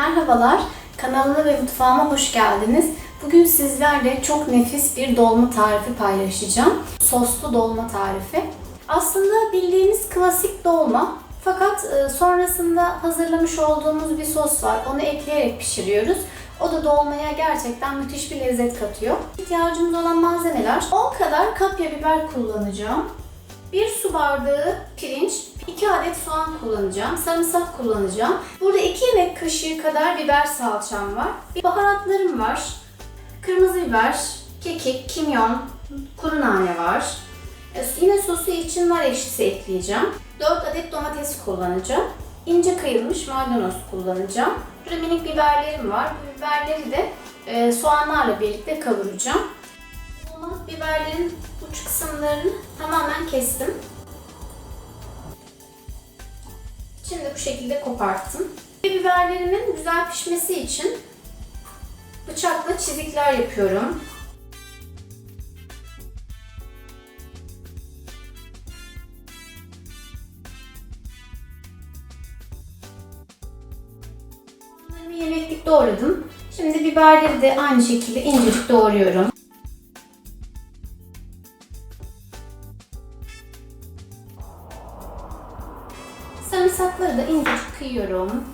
Merhabalar, kanalıma ve mutfağıma hoş geldiniz. Bugün sizlerle çok nefis bir dolma tarifi paylaşacağım. Soslu dolma tarifi. Aslında bildiğimiz klasik dolma fakat e, sonrasında hazırlamış olduğumuz bir sos var. Onu ekleyerek pişiriyoruz. O da dolmaya gerçekten müthiş bir lezzet katıyor. İhtiyacımız olan malzemeler 10 kadar kapya biber kullanacağım. 1 su bardağı pirinç, 2 adet soğan kullanacağım, sarımsak kullanacağım. Burada 2 yemek kaşığı kadar biber salçam var. Bir baharatlarım var. Kırmızı biber, kekik, kimyon, kuru nane var. E, Yine sosu için nar ekşisi ekleyeceğim. 4 adet domates kullanacağım. İnce kıyılmış maydanoz kullanacağım. Burada minik biberlerim var. Bu biberleri de e, soğanlarla birlikte kavuracağım. Dolmalık biberlerin uç kısımlarını tamamen kestim. Şekilde koparttım. Biberlerimin güzel pişmesi için bıçakla çizikler yapıyorum. Yemeklik doğradım. Şimdi biberleri de aynı şekilde incecik doğruyorum. Sarımsakları da incecik kıyıyorum.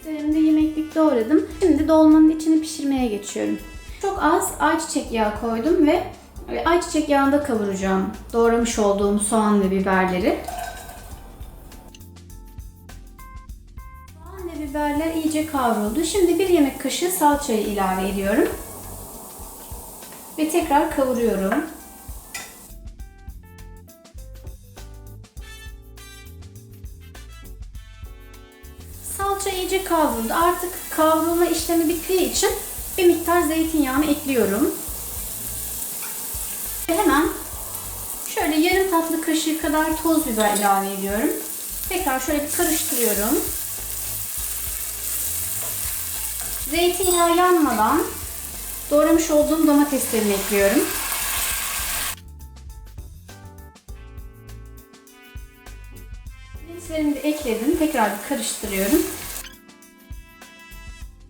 Üzerinde yemeklik doğradım. Şimdi dolmanın içini pişirmeye geçiyorum. Çok az ayçiçek yağı koydum ve ayçiçek yağında kavuracağım doğramış olduğum soğan ve biberleri. Soğan ve biberler iyice kavruldu. Şimdi bir yemek kaşığı salçayı ilave ediyorum. Ve tekrar kavuruyorum. Salça iyice kavruldu. Artık kavrulma işlemi bittiği için bir miktar zeytinyağını ekliyorum. Ve hemen şöyle yarım tatlı kaşığı kadar toz biber ilave ediyorum. Tekrar şöyle bir karıştırıyorum. Zeytinyağı yanmadan doğramış olduğum domateslerimi ekliyorum. Domateslerimi de ekledim. Tekrar bir karıştırıyorum.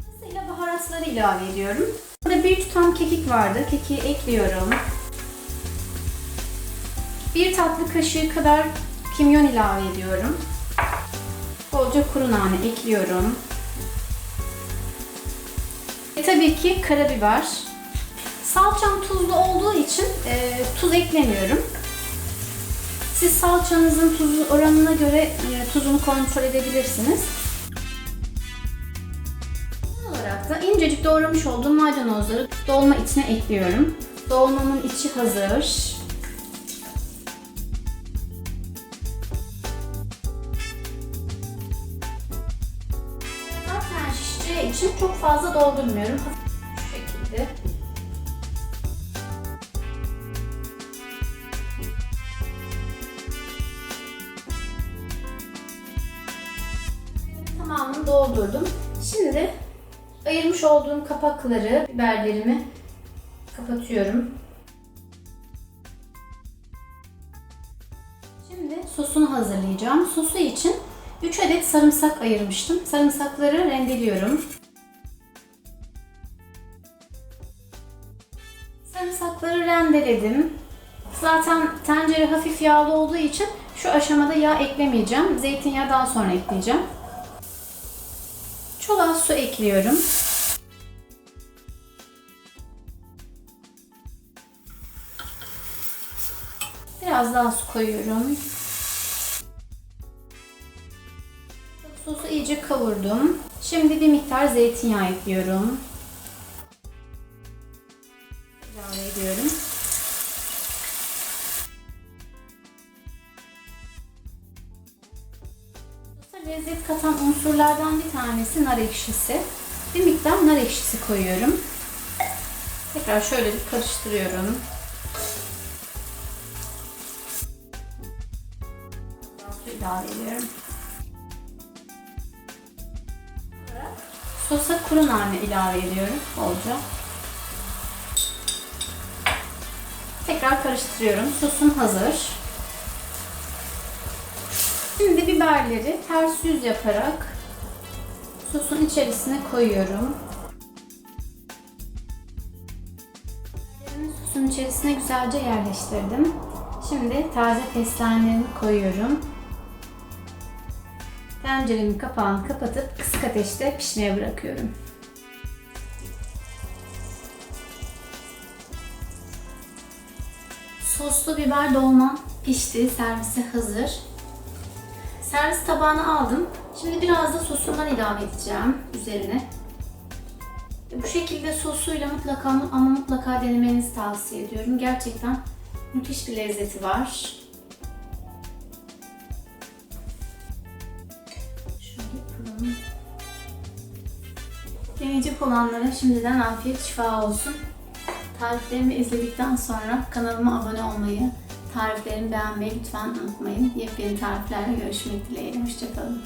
Sırasıyla baharatları ilave ediyorum. Burada bir tutam kekik vardı. Kekiği ekliyorum. Bir tatlı kaşığı kadar kimyon ilave ediyorum. Bolca kuru nane ekliyorum. Ve tabii ki karabiber. Salçam tuzlu olduğu için e, tuz eklemiyorum. Siz salçanızın tuzu oranına göre e, tuzunu kontrol edebilirsiniz. Son olarak da incecik doğramış olduğum maydanozları dolma içine ekliyorum. Dolmamın içi hazır. İçin çok fazla doldurmuyorum. Şu şekilde. Tamamını doldurdum. Şimdi ayırmış olduğum kapakları, biberlerimi kapatıyorum. Şimdi sosunu hazırlayacağım. Sosu için 3 adet sarımsak ayırmıştım. Sarımsakları rendeliyorum. Rendeledim. Zaten tencere hafif yağlı olduğu için şu aşamada yağ eklemeyeceğim. Zeytinyağı daha sonra ekleyeceğim. Çok az su ekliyorum. Biraz daha su koyuyorum. Sosu iyice kavurdum. Şimdi bir miktar zeytinyağı ekliyorum. Ediyorum. Lezzet katan unsurlardan bir tanesi nar ekşisi. Bir miktar nar ekşisi koyuyorum. Tekrar şöyle bir karıştırıyorum. İlave ediyorum. Sosa kuru nane ilave ediyorum bolca. Tekrar karıştırıyorum. Sosum hazır. Şimdi biberleri ters yüz yaparak sosun içerisine koyuyorum. Sosun içerisine güzelce yerleştirdim. Şimdi taze fesleğenlerimi koyuyorum. Tenceremin kapağını kapatıp kısık ateşte pişmeye bırakıyorum. Soslu biber dolma pişti, servise hazır. Servis tabağına aldım. Şimdi biraz da sosundan ilave edeceğim üzerine. Bu şekilde sosuyla mutlaka ama mutlaka denemenizi tavsiye ediyorum. Gerçekten müthiş bir lezzeti var. Deneyecek olanlara şimdiden afiyet şifa olsun. Tariflerimi izledikten sonra kanalıma abone olmayı, tariflerimi beğenmeyi lütfen unutmayın. Yepyeni tariflerle görüşmek dileğiyle. Hoşçakalın.